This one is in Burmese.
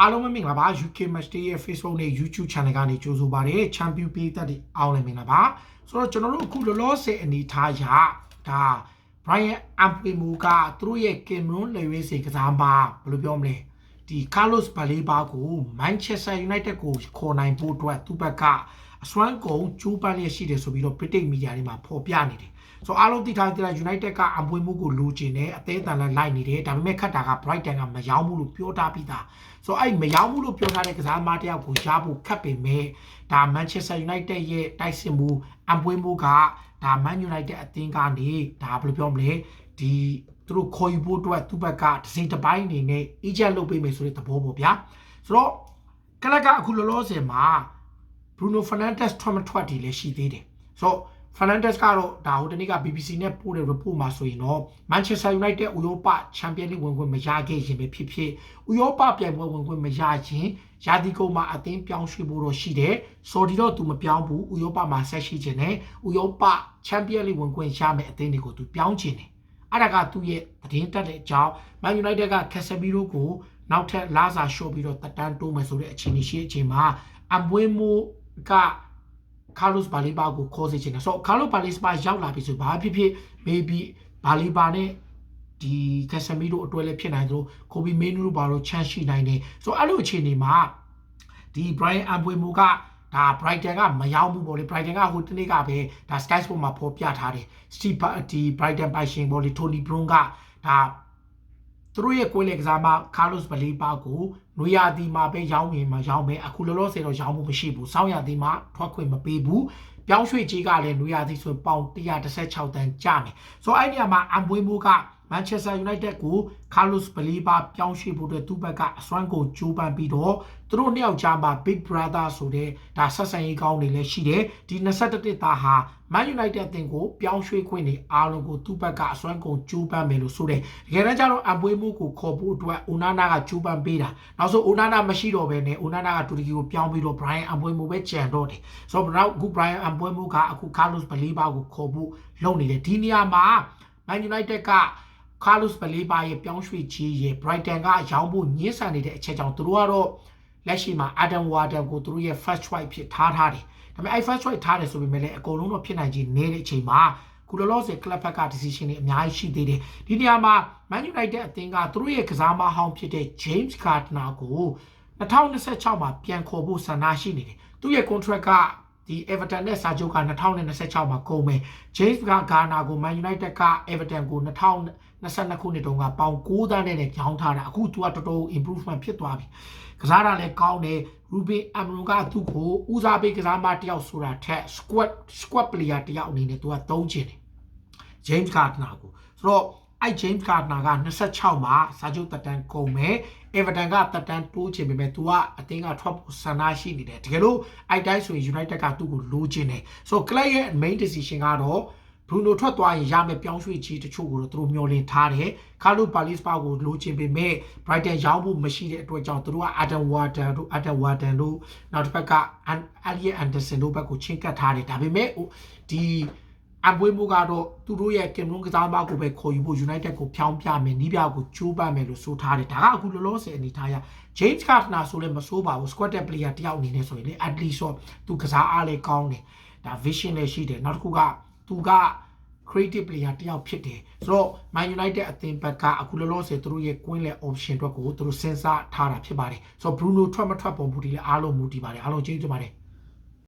အားလုံးပဲမင်္ဂလာပါ UK Match Day ရဲ့ Facebook နဲ့ YouTube Channel ကနေကြိုဆိုပါရစေ Champion ပေးသက်တွေအားလုံးမင်္ဂလာပါဆိုတော့ကျွန်တော်တို့အခုလောလောဆယ်အနေထားရဒါ Brian Ampemo ကသူတို့ရဲ့ Cameroon လေရွေးစီကစားမှာဘယ်လိုပြောမလဲဒီ Carlos Baleba ကို Manchester United ကိုခေါ်နိုင်ဖို့အတွက်သူ့ဘက်က အစွမ်းကုန်ကျိုးပန်းလျက်ရှိတယ်ဆိုပြီးတော့ British Media တွေမှာဖော်ပြနေတယ်ဆိုအားလုံးသိထားကြတဲ့ United ကအံပွေမှုကိုလိုချင်တယ်အသေးအတန်လည်းလိုက်နေတယ်ဒါပေမဲ့ခတ်တာက Brighton ကမရောက်ဘူးလို့ပြောထားပြီးသားဆိုအဲ့မရောက်ဘူးလို့ပြောထားတဲ့ကစားသမားတယောက်ကိုရဖို့ခက်ပေမဲ့ဒါ Manchester United ရဲ့တိုက်စစ်မှုအံပွေမှုကဒါ Man United အသင်းကနေဒါဘယ်လိုပြောမလဲဒီသူတို့ခေါ်ယူဖို့အတွက်သူ့ဘက်ကတစ်စိမ်တစ်ပိုင်းအနေနဲ့ agent လုပ်ပေးမယ်ဆိုတဲ့သဘောပေါ့ဗျာဆိုတော့ကလကအခုလောလောဆယ်မှာ Bruno Fernandes ထွက်မထွက်ဒီလည်းရှိသေးတယ်ဆိုတော့ Fernandes ကတော့ဒါဟိုတနေ့က BBC နဲ့ပို့တဲ့ report မှာဆိုရင်တော့ Manchester United ဥရောပ Champions League ဝင်ခွင့်မရခဲ့ရင်ပဲဖြစ်ဖြစ်ဥရောပပြိုင်ပွဲဝင်ခွင့်မရရင်ရာသီကုန်မှာအသင်းပြောင်းရွှေ့ဖို့တော့ရှိတယ်။ Saudi တော့သူမပြောင်းဘူးဥရောပမှာဆက်ရှိခြင်းနဲ့ဥရောပ Champions League ဝင်ခွင့်ရမယ်အသင်းတွေကိုသူပြောင်းခြင်းတယ်။အဲ့ဒါကသူ့ရဲ့သတင်းတက်တဲ့အကြောင်း Man United က Casemiro ကိုနောက်ထပ်လာစာလျှော့ပြီးတော့တက်တန်းတိုးမယ်ဆိုတဲ့အခြေအနေရှိအချိန်မှာအမွေးမိုး ကကာလုစ်ဘာလီဘာကိုခေါ်စေချင်တယ်ဆိုတော့ကာလုစ်ဘာလီဘာရောက်လာပြီဆိုဘာဖြစ်ဖြစ် maybe ဘာလီဘာနဲ့ဒီကက်ဆမီတို့အတွဲလည်းဖြစ်နိုင်သလိုကိုဘီမင်းနူတို့ဘာလို့ချမ်းရှိနိုင်တယ်ဆိုတော့အဲ့လိုအခြေအနေမှာဒီ Brian Ambuemo ကဒါ Brighton ကမရောက်ဘူးပေါ့လေ Brighton ကဟိုတနေ့ကပဲဒါ Sky Sport မှာဖော်ပြထားတယ် Steve ဒီ Brighton ပိုင်ရှင်ပေါ့လေ Tony Brown ကဒါ သူတို့ရဲ့ကိုယ်လေကစားမကားလုစ်ဘလီပါကိုနွေရာသီမှာပဲရောင်းရင်မှာရောင်းမယ်အခုလောလောဆယ်တော့ရောင်းမှုမရှိဘူးစောင်းရာသီမှာထွက်ခွင့်မပေးဘူးပြောင်းရွှေ့ကြီးကလည်းနွေရာသီဆိုပေါင်116တန်းကျမယ်ဆိုတော့အဲ့ဒီမှာအမ်ဘွေးမိုးကမန်ချက်စတာယူနိုက်တက်ကို ကာလုစ်ဘလီဘာပြောင်းရွှေ့ဖို့အတွက်သူ့ဘက်ကအစွမ်းကုန်ကြိုးပမ်းပြီးတော့သူတို့နှစ်ယောက်ကြားမှာ Big Brother ဆိုတဲ့ဒါဆက်ဆံရေးကောင်းတွေလည်းရှိတယ်ဒီ21တစ်သားဟာ Man United အသင်းကိုပြောင်းရွှေ့ခွင့်တွေအားလုံးကိုသူ့ဘက်ကအစွမ်းကုန်ကြိုးပမ်းမယ်လို့ဆိုတယ်တကယ်တမ်းကျတော့အပွေးမှုကိုခေါ်ဖို့အတွက်အိုနာနာကကြိုးပမ်းပေးတာနောက်ဆုံးအိုနာနာမရှိတော့ဘဲနဲ့အိုနာနာကတူရကီကိုပြောင်းပြီးတော့ Brian အပွေးမှုပဲကြံတော့တယ်ဆိုတော့နောက်အခု Brian အပွေးမှုကအခု Carlos Baleba ကိုခေါ်ဖို့လုပ်နေတယ်ဒီနေရာမှာ Man United က ကာလုစ်ဘလီဘာရဲ့ပြောင်းရွှေ့ခြင်းရဲ့ Brighton ကရောင်းဖို့ညှင်းဆန်နေတဲ့အချက်ကြောင့်သူတို့ကတော့လက်ရှိမှာ Adam Warden ကိုသူတို့ရဲ့ first choice ဖြစ်ထားထားတယ်ဒါပေမဲ့အဲ first choice ထားတယ်ဆိုပေမဲ့လည်းအကုန်လုံးတော့ဖြစ်နိုင်ခြင်းနေတဲ့အချိန်မှာကုလလောဆယ် club ဘက်က decision တွေအများကြီးရှိသေးတယ်ဒီနေရာမှာ Man United အသင်းကသူတို့ရဲ့ကစားမဟောင်းဖြစ်တဲ့ James Gardner ကို2026မှာပြန်ခေါ်ဖို့ဆန္ဒရှိနေတယ်သူ့ရဲ့ contract ကဒီ Everton နဲ့စာချုပ်က2026မှာကုန်မယ် James Garner ကို Man United က Everton ကို 2022ခုနှစ်တုန်းကပေါင်6သန်းနဲ့ကြောင်းထားတာအခုသူကတော်တော် improvement ဖြစ်သွားပြီကစားတာလည်းကောင်းတယ် Ruben Amorim ကသူ့ကိုဦးစားပေးကစားမတယောက်ဆိုတာထက် squad squad player တယောက်အနေနဲ့သူကသုံးချင်တယ် James Gardner ကိုဆိုတော့အဲ့ James Gardner က26မှာစာချုပ်တက်တန်းကုန်မယ် Everton ကတက်တန်းတိုးချင်ပေမဲ့ तू ကအတင်းကထွက်ဖို့ဆန္ဒရှိနေတယ်တကယ်လို့အဲ့တိုင်းဆိုရင် United ကသူ့ကိုလိုချင်တယ်ဆိုတော့ club ရဲ့ main decision ကတော့ Bruno ထွက်သွားရင်ရမယ်ပြောင်းရွှေ့ချီတချို့ကိုတော့သူတို့မျှော်လင့်ထားတယ်။ Carlo Palispa ကိုလိုချင်ပေမဲ့ Brighton ရောင်းဖို့မရှိတဲ့အတွက်ကြောင့်သူတို့က Adam Warden တို့ Adam Warden တို့နောက်တစ်ဖက်က Elliot Anderson တို့ဘက်ကိုချင်းကပ်ထားတယ်။ဒါပေမဲ့ဒီအပွေးမှုကတော့သူတို့ရဲ့ကင်မရွန်ကစားသမားကိုပဲခေါ်ယူဖို့ United ကိုဖျောင်းပြမယ်နီးပြကိုကျိုးပမ်းမယ်လို့ဆိုထားတယ်ဒါကအခုလောလောဆယ်အနေထားရ James Gardner ဆိုလည်းမဆိုးပါဘူး squad player တယောက်အနေနဲ့ဆိုရင်လေ at least တော့သူကစားအားလည်းကောင်းတယ်ဒါ vision လည်းရှိတယ်နောက်တစ်ခုက သူက creative player တယောက်ဖြစ်တယ်ဆိုတော့ Man United အသင်းဘက်ကအခုလောလောဆယ်သူတို့ရဲ့ queen လေ option အတွက်ကိုသူတို့စဉ်းစားထားတာဖြစ်ပါတယ်ဆိုတော့ Bruno ထွက်မထွက်ပုံမူတည်လဲအားလုံးမူတည်ပါတယ်အားလုံးကျေးဇူးတင်ပါတယ်